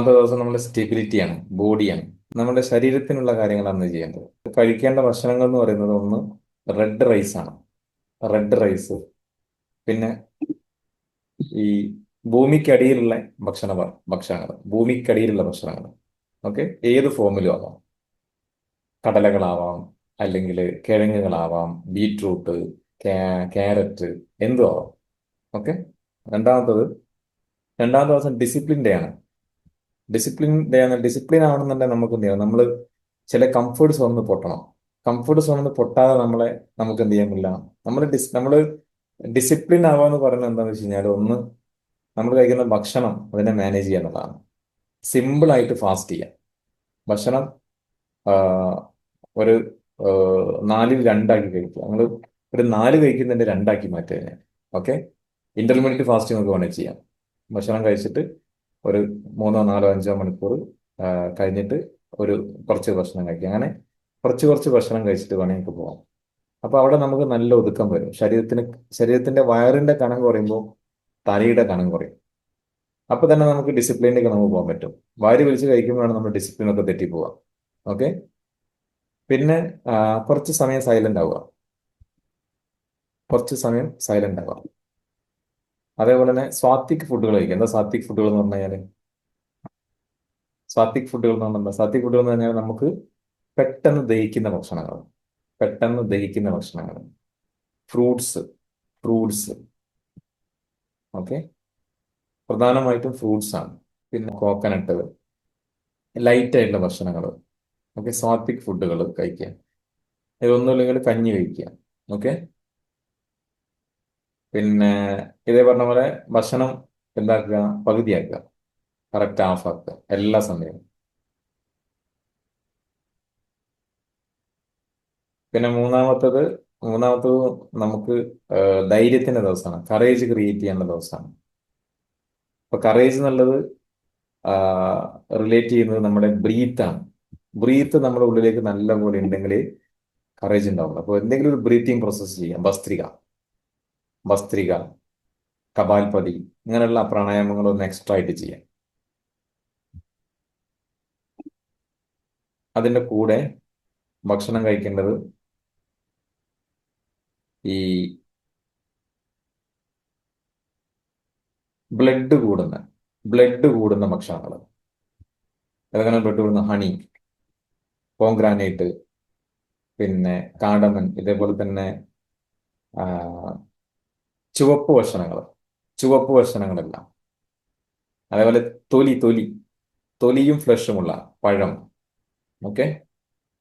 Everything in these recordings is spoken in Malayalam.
മൂന്നാമത്തെ ദിവസം നമ്മുടെ സ്റ്റെബിലിറ്റിയാണ് ബോഡിയാണ് നമ്മുടെ ശരീരത്തിനുള്ള കാര്യങ്ങളാണ് ചെയ്യേണ്ടത്. കഴിക്കേണ്ട ഭക്ഷണങ്ങൾ എന്ന് പറയുന്നത് ഒന്ന് റെഡ് റൈസ് ആണ്. റെഡ് റൈസ് പിന്നെ ഈ ഭൂമിക്കടിയിലുള്ള ഭക്ഷണ ഭക്ഷണങ്ങൾ ഭൂമിക്കടിയിലുള്ള ഭക്ഷണങ്ങൾ. ഓക്കെ ഏത് ഫോമിലും ആവാം. കടലകളാവാം അല്ലെങ്കിൽ കിഴങ്ങുകളാവാം ബീട്രൂട്ട് ക്യാരറ്റ് എന്തും ആവാം. ഓക്കെ രണ്ടാമത്തത് രണ്ടാമത്തെ ദിവസം ഡിസിപ്ലിൻ ഡേ ആണ്. ഡിസിപ്ലിൻ ഡേ ഡിസിപ്ലിൻ ആവണമെന്നുണ്ടെങ്കിൽ നമുക്ക് എന്ത് ചെയ്യാം നമ്മൾ ചില കംഫർട്ട് സോണിൽ പൊട്ടണം. കംഫർട്ട് സോണിൽ പൊട്ടാതെ നമ്മളെ നമുക്ക് എന്ത് ചെയ്യാൻ പറ്റില്ല. നമ്മൾ ഡിസ് നമ്മൾ ഡിസിപ്ലിൻ ആവുക എന്ന് പറയുന്നത് എന്താണെന്ന് വെച്ച് കഴിഞ്ഞാൽ ഒന്ന് നമ്മൾ കഴിക്കുന്ന ഭക്ഷണം അതിനെ മാനേജ് ചെയ്യുക ആയിട്ട് ഫാസ്റ്റ് ചെയ്യാം ഭക്ഷണം ഒരു നാലിൽ രണ്ടാക്കി കഴിക്കുക. നമ്മൾ ഒരു നാല് കഴിക്കുന്നതിന്റെ രണ്ടാക്കി മാറ്റുക ഓക്കെ? ഇന്റർമീഡിയറ്റ് ഫാസ്റ്റിംഗ് നമുക്ക് വേണമെങ്കിൽ ചെയ്യാം. ഭക്ഷണം കഴിച്ചിട്ട് ഒരു മൂന്നോ നാലോ അഞ്ചോ മണിക്കൂർ കഴിഞ്ഞിട്ട് ഒരു കുറച്ച് ഭക്ഷണം കഴിക്കുക. അങ്ങനെ കുറച്ച് കുറച്ച് ഭക്ഷണം കഴിച്ചിട്ട് വേണമെങ്കിൽ പോകാം. അപ്പൊ അവിടെ നമുക്ക് നല്ല ഒതുക്കം വരും. ശരീരത്തിന് ശരീരത്തിന്റെ വയറിന്റെ കനം കുറയുമ്പോൾ തലയുടെ കനം കുറയും. അപ്പൊ തന്നെ നമുക്ക് ഡിസിപ്ലിനിലേക്ക് നമുക്ക് പോകാൻ പറ്റും. വാരി വലിച്ച് കഴിക്കുമ്പോഴാണ് നമ്മൾ ഡിസിപ്ലിൻ ഒക്കെ തെറ്റി പോവാം ഓക്കെ? പിന്നെ കുറച്ച് സമയം സൈലന്റ് ആവുക. കുറച്ച് സമയം സൈലന്റ് ആവുക. അതേപോലെ തന്നെ സ്വാത്വിക് ഫുഡുകൾ കഴിക്കുക. എന്താ സാത്വിക് ഫുഡുകൾ എന്ന് പറഞ്ഞു കഴിഞ്ഞാൽ സാത്വിക് ഫുഡുകൾ എന്ന് പറഞ്ഞാൽ സാത്വിക് ഫുഡുകൾ എന്ന് പറഞ്ഞാൽ നമുക്ക് പെട്ടെന്ന് ദഹിക്കുന്ന ഭക്ഷണങ്ങൾ. പെട്ടെന്ന് ദഹിക്കുന്ന ഭക്ഷണങ്ങൾ. Fruits fruits. ഓക്കെ? പ്രധാനമായിട്ടും ഫ്രൂട്ട്സ് ആണ്. പിന്നെ കോക്കനട്ട് ലൈറ്റ് ആയിട്ടുള്ള ഭക്ഷണങ്ങൾ. ഓക്കെ? സ്വാത്വിക് ഫുഡുകൾ കഴിക്കുക. ഇതൊന്നുമില്ലെങ്കിൽ കഞ്ഞി കഴിക്കുക. ഓക്കെ? പിന്നെ ഇതേ പറഞ്ഞ പോലെ ഭക്ഷണം എന്താക്കുക? പകുതിയാക്കുക. കറക്റ്റ് ആക്കുക. എല്ലാ സമയവും. പിന്നെ മൂന്നാമത്തത് മൂന്നാമത്തത് നമുക്ക് ധൈര്യത്തിന്റെ ദിവസമാണ്. കറേജ് ക്രിയേറ്റ് ചെയ്യേണ്ട ദിവസമാണ്. അപ്പൊ കറേജ് എന്നുള്ളത് റിലേറ്റ് ചെയ്യുന്നത് നമ്മുടെ ബ്രീത്താണ് ബ്രീത്ത് നമ്മുടെ ഉള്ളിലേക്ക് നല്ല പോലെ ഉണ്ടെങ്കിൽ കറേജ് ഉണ്ടാവുള്ളൂ. അപ്പോൾ എന്തെങ്കിലും ഒരു ബ്രീത്തിങ് പ്രോസസ്സ് ചെയ്യാം. ഭസ്ത്രിക. ഭസ്ത്രിക കപാൽപതി ഇങ്ങനെയുള്ള പ്രാണായാമങ്ങൾ ഒന്ന് എക്സ്ട്രാ ആയിട്ട് ചെയ്യാം അതിന്റെ കൂടെ ഭക്ഷണം കഴിക്കേണ്ടത് ഈ ബ്ലഡ് കൂടുന്ന ബ്ലഡ് കൂടുന്ന ഭക്ഷണങ്ങൾ. ഏതൊക്കെയാണ് ബ്ലഡ് കൂടുന്ന ഹണി പോങ്ഗ്രാനൈറ്റ് പിന്നെ കാടമൻ ഇതേപോലെ തന്നെ ചുവപ്പ് ഭക്ഷണങ്ങൾ ചുവപ്പ് ഭക്ഷണങ്ങളെല്ലാം അതേപോലെ തൊലി തൊലി തൊലിയും ഫ്ലഷുമുള്ള പഴം ഓക്കെ?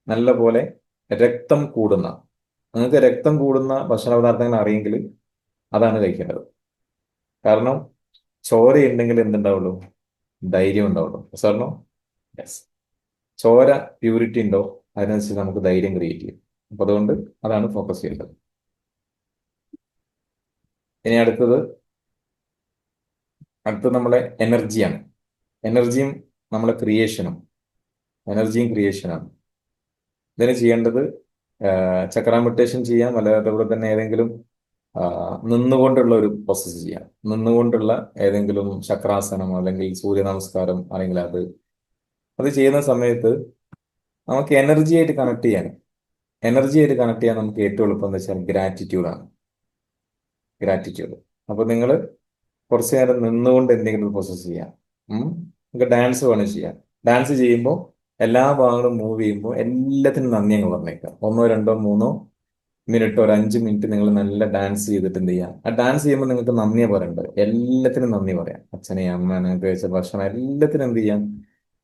നല്ലപോലെ രക്തം കൂടുന്ന നിങ്ങൾക്ക് രക്തം കൂടുന്ന ഭക്ഷണ പദാർത്ഥങ്ങൾ അറിയെങ്കിൽ അതാണ് കഴിക്കേണ്ടത്. കാരണം ചോര ഉണ്ടെങ്കിൽ എന്തുണ്ടാവുള്ളൂ? ധൈര്യം ഉണ്ടാവുള്ളൂ. സാറിനോ യെസ് ചോര പ്യൂരിറ്റി ഉണ്ടോ? അതിനനുസരിച്ച് നമുക്ക് ധൈര്യം ക്രിയേറ്റ് ചെയ്യും. അപ്പൊ അതുകൊണ്ട് അതാണ് ഫോക്കസ് ചെയ്യേണ്ടത്. ഇനി അടുത്തത്. അടുത്തത് നമ്മളെ എനർജിയാണ് എനർജിയും നമ്മളെ ക്രിയേഷനും എനർജിയും ക്രിയേഷനാണ് ഇതിന് ചെയ്യേണ്ടത് ചക്ര മുട്ടേഷൻ ചെയ്യാം. കൂടെ തന്നെ ഏതെങ്കിലും നിന്നുകൊണ്ടുള്ള ഒരു പ്രോസസ്സ് ചെയ്യാം. നിന്നുകൊണ്ടുള്ള ഏതെങ്കിലും ചക്രാസനം അല്ലെങ്കിൽ സൂര്യ നമസ്കാരം അല്ലെങ്കിൽ അത്. അത് ചെയ്യുന്ന സമയത്ത് നമുക്ക് എനർജി ആയിട്ട് കണക്ട് ചെയ്യാൻ എനർജി ആയിട്ട് കണക്ട് ചെയ്യാൻ നമുക്ക് ഏറ്റവും എളുപ്പം എന്ന് വെച്ചാൽ ഗ്രാറ്റിറ്റ്യൂഡാണ് ഗ്രാറ്റിറ്റ്യൂഡ്. അപ്പൊ നിങ്ങൾ കുറച്ചു നേരം നിന്നുകൊണ്ട് എന്തെങ്കിലും പ്രോസസ് ചെയ്യാം. നിങ്ങൾക്ക് ഡാൻസ് വേണം ചെയ്യാം ഡാൻസ് ചെയ്യുമ്പോൾ എല്ലാ ഭാഗങ്ങളും മൂവ് ചെയ്യുമ്പോൾ എല്ലാത്തിനും നന്ദി അങ്ങ് പറഞ്ഞേക്കാം. ഒന്നോ രണ്ടോ മൂന്നോ മിനിറ്റ് ഒരു അഞ്ച് മിനിറ്റ് നിങ്ങൾ നല്ല ഡാൻസ് ചെയ്തിട്ട് എന്ത് ചെയ്യാം. ആ ഡാൻസ് ചെയ്യുമ്പോൾ നിങ്ങൾക്ക് നന്ദിയെ പറയണ്ട എല്ലാത്തിനും നന്ദി പറയാം. അച്ഛനെ അമ്മ നിങ്ങൾക്ക് കഴിച്ച ഭക്ഷണം എല്ലാത്തിനും എന്ത് ചെയ്യാം?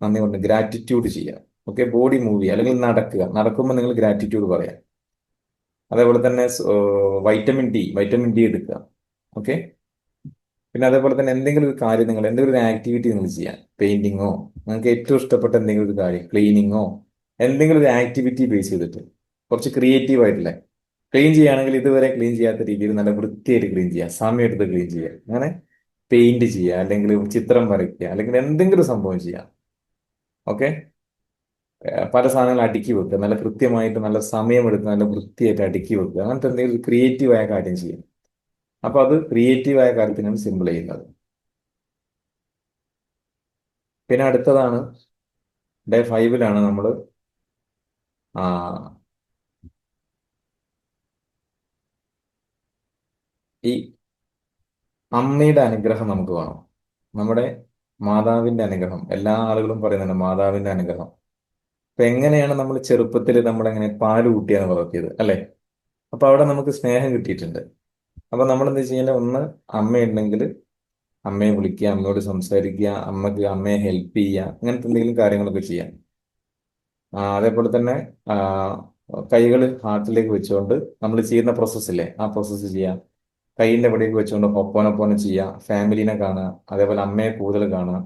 നന്ദി കൊണ്ട് ഗ്രാറ്റിറ്റ്യൂഡ് ചെയ്യാം. ഓക്കെ ബോഡി മൂവ് ചെയ്യുക അല്ലെങ്കിൽ നടക്കുക. നടക്കുമ്പോൾ നിങ്ങൾ ഗ്രാറ്റിറ്റ്യൂഡ് പറയാം. അതേപോലെ തന്നെ വൈറ്റമിൻ ഡി വൈറ്റമിൻ ഡി എടുക്കുക. ഓക്കെ പിന്നെ അതേപോലെ തന്നെ എന്തെങ്കിലും ഒരു കാര്യം നിങ്ങൾ എന്തെങ്കിലും ഒരു ആക്ടിവിറ്റി നിങ്ങൾ ചെയ്യാം പെയിന്റിങ്ങോ നിങ്ങൾക്ക് ഏറ്റവും ഇഷ്ടപ്പെട്ട എന്തെങ്കിലും ഒരു കാര്യം ക്ലീനിങ്ങോ എന്തെങ്കിലും ഒരു ആക്ടിവിറ്റി ബേസ് ചെയ്തിട്ട് കുറച്ച് ക്രിയേറ്റീവ് ക്ലീൻ ചെയ്യുകയാണെങ്കിൽ ഇതുവരെ ക്ലീൻ ചെയ്യാത്ത രീതിയിൽ നല്ല വൃത്തിയായിട്ട് ക്ലീൻ ചെയ്യുക സമയം എടുത്ത് ക്ലീൻ ചെയ്യുക. അങ്ങനെ പെയിന്റ് ചെയ്യുക അല്ലെങ്കിൽ ചിത്രം വരയ്ക്കുക അല്ലെങ്കിൽ എന്തെങ്കിലും സംഭവം ചെയ്യാം ഓക്കെ പല സാധനങ്ങൾ അടുക്കി വെക്കുക. നല്ല കൃത്യമായിട്ട് നല്ല സമയമെടുത്ത് നല്ല വൃത്തിയായിട്ട് അടുക്കി വെക്കുക. അങ്ങനത്തെ എന്തെങ്കിലും ക്രിയേറ്റീവായ കാര്യം ചെയ്യും അപ്പൊ അത് ക്രിയേറ്റീവായ കാര്യത്തിനാണ് സിമ്പിൾ ചെയ്യുന്നത്. പിന്നെ അടുത്തതാണ് ഡേ ഫൈവിലാണ് നമ്മൾ ഈ അമ്മയുടെ അനുഗ്രഹം നമുക്ക് വേണം നമ്മുടെ മാതാവിന്റെ അനുഗ്രഹം. എല്ലാ ആളുകളും പറയുന്നുണ്ട് മാതാവിന്റെ അനുഗ്രഹം. അപ്പൊ എങ്ങനെയാണ് നമ്മൾ ചെറുപ്പത്തിൽ നമ്മൾ എങ്ങനെ പാൽ കൂട്ടിയാണ് വളർത്തിയത് അല്ലെ? അപ്പൊ അവിടെ നമുക്ക് സ്നേഹം കിട്ടിയിട്ടുണ്ട്. അപ്പൊ നമ്മൾ എന്താ ചെയ്യുക ഒന്ന് അമ്മയുണ്ടെങ്കിൽ അമ്മയെ വിളിക്കുക അമ്മയോട് സംസാരിക്കുക അമ്മയ്ക്ക് അമ്മയെ ഹെൽപ്പ് ചെയ്യുക അങ്ങനത്തെ എന്തെങ്കിലും കാര്യങ്ങളൊക്കെ ചെയ്യാം. അതേപോലെ തന്നെ കൈകൾ ഹാർട്ടിലേക്ക് വെച്ചുകൊണ്ട് നമ്മൾ ചെയ്യുന്ന പ്രോസസ്സില്ലേ ആ പ്രോസസ്സ് ചെയ്യാം. കൈയിന്റെ ഇവിടേക്ക് വെച്ചുകൊണ്ട് ഒപ്പോനൊപ്പോനെ ചെയ്യുക ഫാമിലിനെ കാണുക. അതേപോലെ അമ്മയെ കൂടുതൽ കാണുക.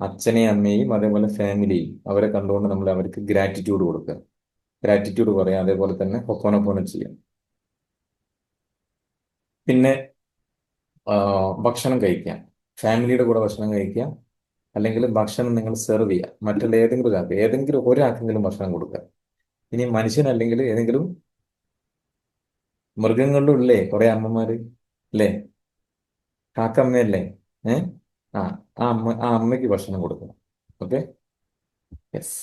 അച്ഛനെയും അമ്മയെയും അതേപോലെ ഫാമിലിയും അവരെ കണ്ടുകൊണ്ട് നമ്മൾ അവർക്ക് ഗ്രാറ്റിറ്റ്യൂഡ് കൊടുക്കുക. ഗ്രാറ്റിറ്റ്യൂഡ് പറയാം അതേപോലെ തന്നെ ഒപ്പോനൊപ്പോനെ ചെയ്യാം. പിന്നെ ഭക്ഷണം കഴിക്കാം. ഫാമിലിയുടെ കൂടെ ഭക്ഷണം കഴിക്കാം. അല്ലെങ്കിൽ ഭക്ഷണം നിങ്ങൾ സെർവ് ചെയ്യുക മറ്റുള്ള ഏതെങ്കിലും ഒരാൾക്ക് ഏതെങ്കിലും ഒരാൾക്കെങ്കിലും ഭക്ഷണം കൊടുക്കുക. ഇനി മനുഷ്യനല്ലെങ്കിൽ ഏതെങ്കിലും മൃഗങ്ങളിലും ഇല്ലേ കുറെ അമ്മമാര് അല്ലേ കാക്കമ്മയല്ലേ? ഏ? ആ ആ അമ്മ ആ അമ്മയ്ക്ക് ഭക്ഷണം കൊടുക്കണം. ഓക്കെ യെസ്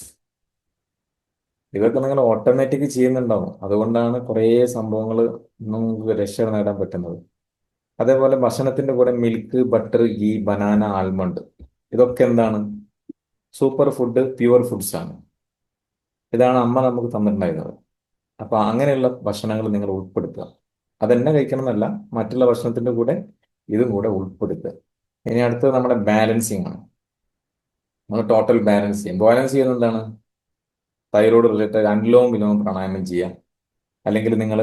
ഇതൊക്കെ നിങ്ങൾ ഓട്ടോമാറ്റിക് ചെയ്യുന്നുണ്ടാവും. അതുകൊണ്ടാണ് കുറേ സംഭവങ്ങൾ നമുക്ക് രക്ഷ നേടാൻ പറ്റുന്നത്. അതേപോലെ ഭക്ഷണത്തിന്റെ കൂടെ milk butter ghee banana almond ഇതൊക്കെ എന്താണ്? സൂപ്പർ ഫുഡ് പ്യുവർ ഫുഡ്സ് ആണ്. ഇതാണ് അമ്മ നമുക്ക് തന്നിട്ടുണ്ടായിരുന്നത്. അപ്പൊ അങ്ങനെയുള്ള ഭക്ഷണങ്ങൾ നിങ്ങൾ ഉൾപ്പെടുത്തുക. അതെന്നെ കഴിക്കണം എന്നല്ല മറ്റുള്ള ഭക്ഷണത്തിന്റെ കൂടെ ഇതും കൂടെ ഉൾപ്പെടുത്തുക. ഇനി അടുത്തത് നമ്മുടെ ബാലൻസിങ് ആണ്. നമ്മൾ ടോട്ടൽ ബാലൻസ് ചെയ്യും. ബാലൻസ് ചെയ്യുന്നത് എന്താണ്? തൈറോയ്ഡ് റിലേറ്റഡ് അനുലോം വിലോം പ്രാണായാമം ചെയ്യാം അല്ലെങ്കിൽ നിങ്ങൾ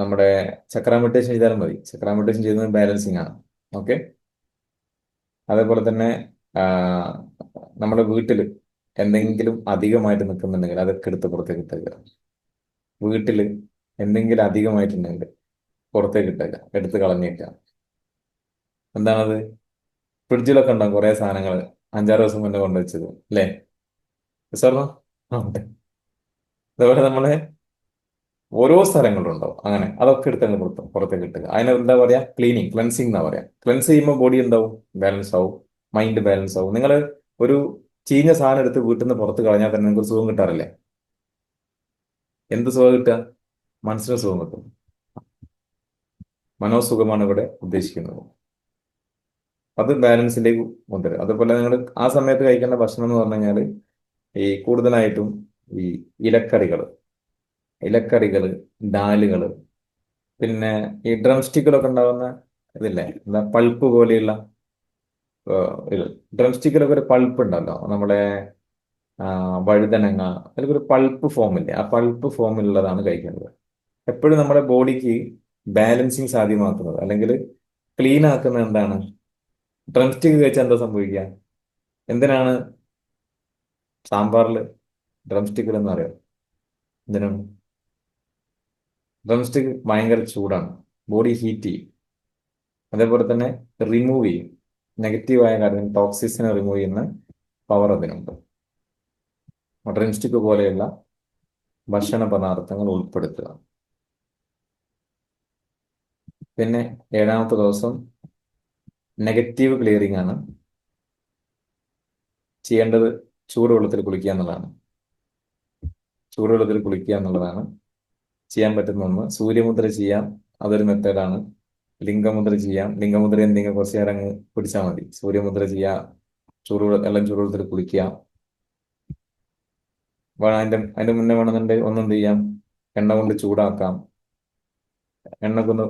നമ്മുടെ ചക്ര മെഡിറ്റേഷൻ ചെയ്താലും മതി. ചക്ര മെഡിറ്റേഷൻ ചെയ്യുന്നത് ബാലൻസിങ് ആണ്. ഓക്കെ അതേപോലെ തന്നെ നമ്മുടെ വീട്ടിൽ എന്തെങ്കിലും അധികമായിട്ട് നിൽക്കുന്നുണ്ടെങ്കിൽ അതൊക്കെ എടുത്ത് പുറത്തേക്ക് ഇട്ടേക്കുക. വീട്ടിൽ എന്തെങ്കിലും അധികമായിട്ടുണ്ടെങ്കിൽ പുറത്തേക്ക് ഇട്ടില്ല എടുത്ത് കളഞ്ഞിട്ട എന്താണത്? ഫ്രിഡ്ജിലൊക്കെ ഉണ്ടാകും കുറേ സാധനങ്ങൾ. അഞ്ചാറ് ദിവസം മുന്നേ കൊണ്ടുവച്ചത്. അല്ലേ? അതേപോലെ നമ്മളെ ഓരോ സ്ഥലങ്ങളും ഉണ്ടാവും അങ്ങനെ. അതൊക്കെ എടുത്ത് അങ്ങ് പുറത്ത് പുറത്തേക്ക് ഇട്ടുക അതിന് എന്താ പറയാ? ക്ലീനിങ് ക്ലൻസിങ് എന്നാ പറയാ. ക്ലൻസ് ചെയ്യുമ്പോൾ ബോഡി എന്താവും? ബാലൻസ് ആവും. മൈൻഡ് ബാലൻസ് ആവും. നിങ്ങൾ ഒരു ചീഞ്ഞ സാധനം എടുത്ത് വീട്ടിൽ നിന്ന് പുറത്ത് കളഞ്ഞാൽ തന്നെ നിങ്ങൾക്ക് സുഖം കിട്ടാറില്ലേ? എന്ത് സുഖം കിട്ടുക? മനസ്സിന് സുഖം കിട്ടും. മനോസുഖമാണ് ഇവിടെ ഉദ്ദേശിക്കുന്നത്. അത് ബാലൻസിലേക്ക് കൊണ്ടുവരും അതുപോലെ നിങ്ങൾ ആ സമയത്ത് കഴിക്കേണ്ട ഭക്ഷണം എന്ന് പറഞ്ഞു കഴിഞ്ഞാൽ ഈ കൂടുതലായിട്ടും ഈ ഇലക്കറികൾ ഇലക്കറികൾ ഡാലുകൾ പിന്നെ ഈ ഡ്രം സ്റ്റിക്കുകളൊക്കെ ഉണ്ടാകുന്ന ഇതില്ലേ? എന്താ പൾപ്പ് പോലെയുള്ള ഇത്. ഡ്രം സ്റ്റിക്കിലൊക്കെ ഒരു പൾപ്പ് ഉണ്ടല്ലോ. നമ്മുടെ വഴുതനങ്ങ. അതിലൊക്കെ ഒരു പൾപ്പ് ഫോമില്ലേ? ആ പൾപ്പ് ഫോമിലുള്ളതാണ് കഴിക്കേണ്ടത് എപ്പോഴും നമ്മുടെ ബോഡിക്ക് ബാലൻസിങ് സാധ്യമാക്കുന്നത്. അല്ലെങ്കിൽ ക്ലീൻ ആക്കുന്നത് എന്താണ്? ഡ്രം സ്റ്റിക്ക് കഴിച്ചാൽ എന്താ സംഭവിക്കുക? എന്തിനാണ് സാമ്പാറിൽ ഡ്രം സ്റ്റിക്കുകൾ എന്ന് പറയാം എന്തിനാണ്? ഡ്രം സ്റ്റിക്ക് ഭയങ്കര ചൂടാണ്. ബോഡി ഹീറ്റ് ചെയ്യും. അതേപോലെ തന്നെ റിമൂവ് ചെയ്യും. നെഗറ്റീവായ കാര്യം ടോക്സിസിനെ റിമൂവ് ചെയ്യുന്ന പവർ അതിനുണ്ട്. ഡ്രം സ്റ്റിക്ക് പോലെയുള്ള ഭക്ഷണ പദാർത്ഥങ്ങൾ ഉൾപ്പെടുത്തുക. പിന്നെ ഏഴാമത്തെ ദിവസം നെഗറ്റീവ് ക്ലിയറിംഗ് ആണ്. ചെയ്യേണ്ടത് ചൂടുവെള്ളത്തിൽ കുളിക്കുക എന്നുള്ളതാണ്. ചൂടുവെള്ളത്തിൽ കുളിക്കുക എന്നുള്ളതാണ്. ചെയ്യാൻ പറ്റുന്ന ഒന്ന് സൂര്യമുദ്ര ചെയ്യാം അതൊരു മെത്തേഡാണ് ലിംഗമുദ്ര ചെയ്യാം. ലിംഗമുദ്ര എന്തെങ്കിലും കുറച്ച് നേരം അങ്ങ് പിടിച്ചാൽ മതി. സൂര്യമുദ്ര ചെയ്യാം ചൂടുവെള്ളം എല്ലാം ചൂടുവെള്ളത്തിൽ കുളിക്കുക. അതിന്റെ അതിന്റെ മുന്നേ വേണമെന്നുണ്ടെങ്കിൽ ഒന്നെന്ത് ചെയ്യാം? എണ്ണ കൊണ്ട് ചൂടാക്കാം. എണ്ണ ഒന്ന്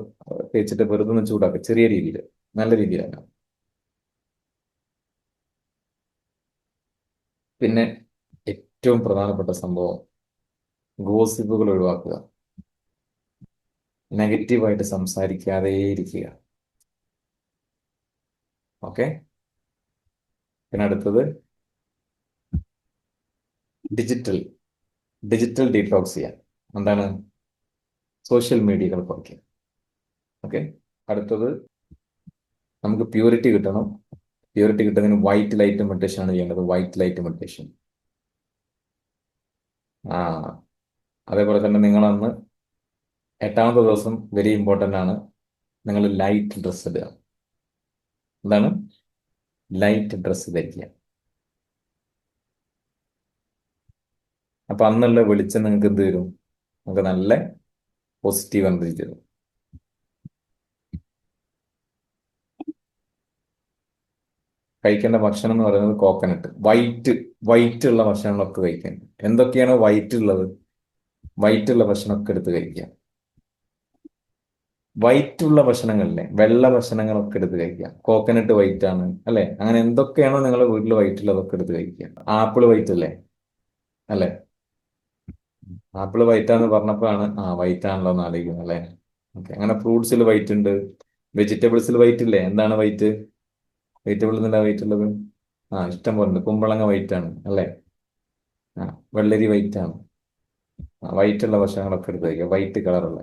തേച്ചിട്ട് വെറുതെ ഒന്ന് ചൂടാക്കുക ചെറിയ രീതിയിൽ നല്ല രീതിയിലാണ് പിന്നെ ഏറ്റവും പ്രധാനപ്പെട്ട സംഭവം ഗോസിപ്പുകൾ ഒഴിവാക്കുക. നെഗറ്റീവായിട്ട് സംസാരിക്കാതെ ഇരിക്കുക. ഓക്കെ? പിന്നെ അടുത്തത് ഡിജിറ്റൽ. ഡിജിറ്റൽ ഡീറ്റോക്സ് ചെയ്യാൻ. എന്താണ്? സോഷ്യൽ മീഡിയകൾ കുറയ്ക്കുക ഓക്കെ? അടുത്തത് നമുക്ക് പ്യൂരിറ്റി കിട്ടണം. പ്യൂരിറ്റി കിട്ടുന്നതിന് വൈറ്റ് ലൈറ്റ് മെഡിറ്റേഷൻ ആണ് ചെയ്യേണ്ടത്. White light meditation. ആ അതേപോലെ തന്നെ നിങ്ങളന്ന് എട്ടാമത്തെ ദിവസം വെരി ഇമ്പോർട്ടന്റ് ആണ്. നിങ്ങൾ ലൈറ്റ് ഡ്രസ്സ് ഇടുക. എന്താണ്? ലൈറ്റ് ഡ്രസ്സ് ധരിക്കുക. അപ്പൊ അന്നുള്ള വെളിച്ചം നിങ്ങൾക്ക് എന്ത് വരും നമുക്ക് നല്ല പോസിറ്റീവ് എനർജി തരും കഴിക്കേണ്ട ഭക്ഷണം എന്ന് പറയുന്നത് കോക്കനട്ട് വൈറ്റ് വൈറ്റ് ഉള്ള ഭക്ഷണങ്ങളൊക്കെ കഴിക്കാൻ. എന്തൊക്കെയാണ് വൈറ്റ് ഉള്ളത്? വൈറ്റ് ഉള്ള ഭക്ഷണമൊക്കെ എടുത്ത് കഴിക്കുക. വൈറ്റ് ഉള്ള ഭക്ഷണങ്ങളിലെ വെള്ള ഭക്ഷണങ്ങളൊക്കെ എടുത്ത് കഴിക്കുക. കോക്കനട്ട് വൈറ്റ് ആണ് അല്ലെ? അങ്ങനെ എന്തൊക്കെയാണോ നിങ്ങളുടെ വീട്ടിൽ വൈറ്റ് ഉള്ളതൊക്കെ എടുത്ത് കഴിക്കുക. ആപ്പിൾ വൈറ്റ് അല്ലേ അല്ലെ? ആപ്പിൾ വൈറ്റ് ആണെന്ന് പറഞ്ഞപ്പോഴാണ് ആ വൈറ്റ് ആണല്ലോ എന്ന് ആലോചിക്കുന്നത് അല്ലേ? ഓക്കെ അങ്ങനെ ഫ്രൂട്ട്സിൽ വൈറ്റ് ഉണ്ട് വെജിറ്റബിൾസിൽ വൈറ്റ് ഇല്ലേ എന്താണ് വൈറ്റ്? വെജിറ്റബിൾ എന്നല്ല വൈറ്റ് ഉള്ളത്? ആ ഇഷ്ടം പോലെ കുമ്പളങ്ങ വൈറ്റ് ആണ് അല്ലേ? ആ വെള്ളരി വൈറ്റ് ആണ് വൈറ്റ് ഉള്ള ഭക്ഷണങ്ങളൊക്കെ എടുത്ത് വൈറ്റ് കളറുള്ള.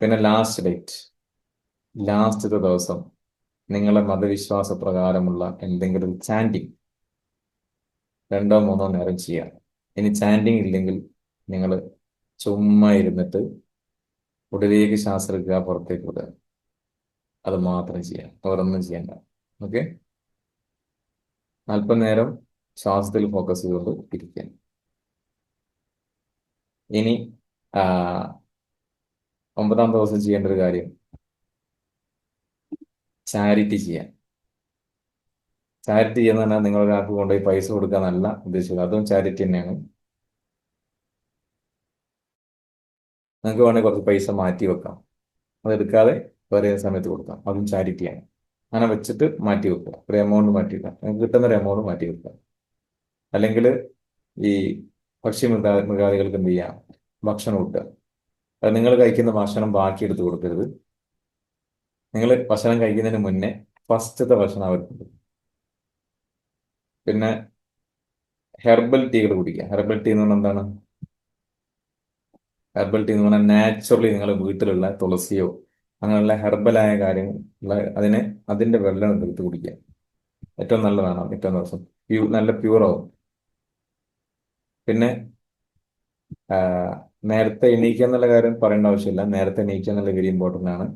പിന്നെ ലാസ്റ്റ് ഡേറ്റ്. ലാസ്റ്റത്തെ ദിവസം നിങ്ങളുടെ മതവിശ്വാസ പ്രകാരമുള്ള എന്തെങ്കിലും ചാൻഡിങ്. രണ്ടോ മൂന്നോ നേരം ചെയ്യാം. ഇനി ചാൻഡിങ് ഇല്ലെങ്കിൽ നിങ്ങൾ ചുമ്മാ ഇരുന്നിട്ട് ഉടലേക്ക് ശ്വാസം പുറത്തേക്ക് വിടുക. അത് മാത്രം ചെയ്യാം. വേറൊന്നും ചെയ്യണ്ട. ഓക്കെ അല്പം നേരം ശ്വാസത്തിൽ ഫോക്കസ് ചെയ്തുകൊണ്ട് ഇരിക്കാൻ ഇനി ഒമ്പതാം ദിവസം ചെയ്യേണ്ട ഒരു കാര്യം. ചാരിറ്റി ചെയ്യാൻ. ചാരിറ്റി ചെയ്യുന്ന പറഞ്ഞാൽ നിങ്ങൾ ഒരാൾക്ക് കൊണ്ടുപോയി പൈസ കൊടുക്കുക എന്നല്ല ഉദ്ദേശിക്കുന്നത് അതും ചാരിറ്റി തന്നെയാണ്. നിങ്ങൾക്ക് വേണമെങ്കിൽ കുറച്ച് പൈസ മാറ്റി വെക്കാം. അതെടുക്കാതെ വേറെ സമയത്ത് കൊടുക്കാം. അതും ചാരിറ്റിയാണ് അങ്ങനെ വെച്ചിട്ട് മാറ്റി വെക്കുക. ഒരു എമൗണ്ട് മാറ്റി വെക്കാം നിങ്ങൾക്ക് കിട്ടുന്ന ഒരു എമൗണ്ട് മാറ്റി വെക്കുക. അല്ലെങ്കിൽ ഈ പക്ഷി മൃഗ മൃഗാദികൾക്ക് എന്ത് ചെയ്യാം? ഭക്ഷണം കിട്ടുക അത് നിങ്ങൾ കഴിക്കുന്ന ഭക്ഷണം ബാക്കി എടുത്ത് കൊടുക്കരുത്. നിങ്ങൾ ഭക്ഷണം കഴിക്കുന്നതിന് മുന്നേ ഫസ്റ്റത്തെ ഭക്ഷണം അവർക്ക് പിന്നെ ഹെർബൽ ടീകൾ കുടിക്കുക. ഹെർബൽ ടീ എന്ന് പറഞ്ഞാൽ എന്താണ്? ഹെർബൽ ടീ എന്ന് പറഞ്ഞാൽ നാച്ചുറലി നിങ്ങൾ വീട്ടിലുള്ള തുളസിയോ അങ്ങനെയുള്ള ഹെർബലായ കാര്യങ്ങൾ അതിനെ അതിന്റെ വെള്ളം എടുത്ത് കുടിക്കുക. ഏറ്റവും നല്ലതാണ് ഏറ്റവും ദിവസം. പ്യൂ നല്ല പ്യൂറാവും പിന്നെ നേരത്തെ എണീക്കുക എന്നുള്ള കാര്യം പറയേണ്ട ആവശ്യമില്ല. നേരത്തെ എണീക്കുക എന്നുള്ള വെരി ഇമ്പോർട്ടന്റ് ആണ്.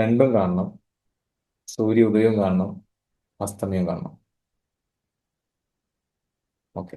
രണ്ടും കാണണം. സൂര്യ ഉദയവും കാണണം. അസ്തമയം കാണണം. ഓക്കെ.